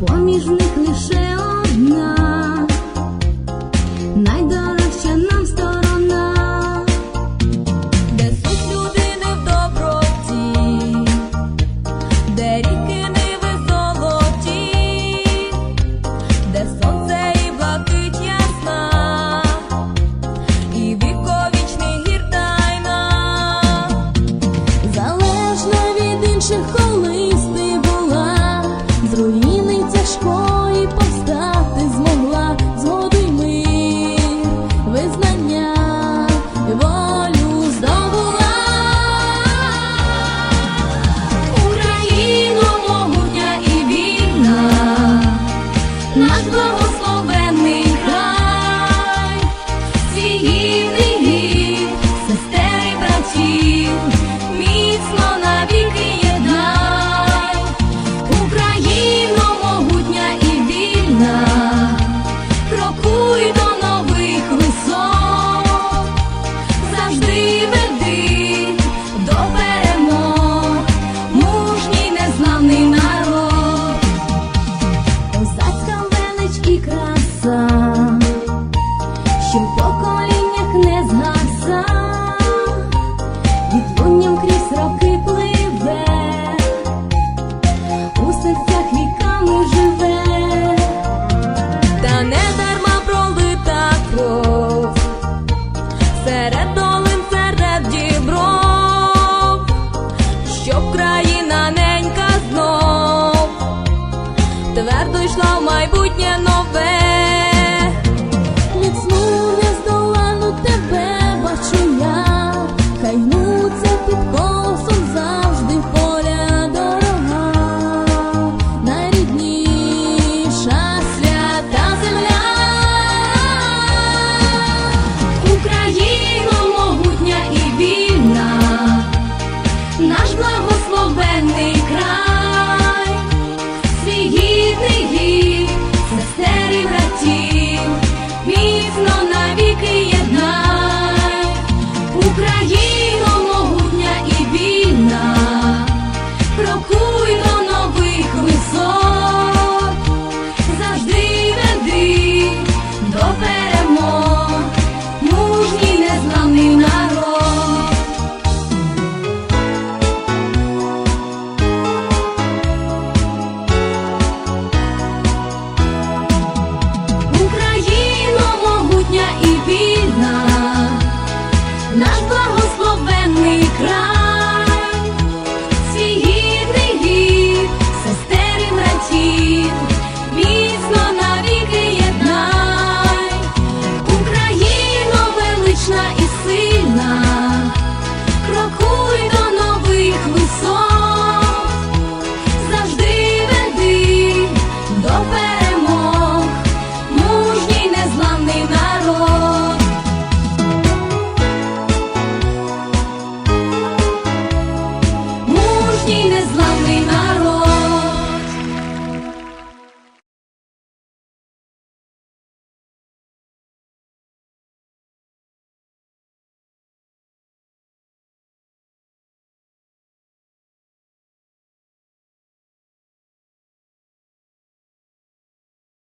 поміж них лише. тяжко і повстати змогла згоди ми визнання волю здобула. Україна могутня і вільна над краса, що в поколіннях не знався, відлунням крізь роки пливе, у серцях віками живе, та не дарма пролита кров, серед долин, серед дібров, щоб країна ненька знов, твердо йшла в майбутнє.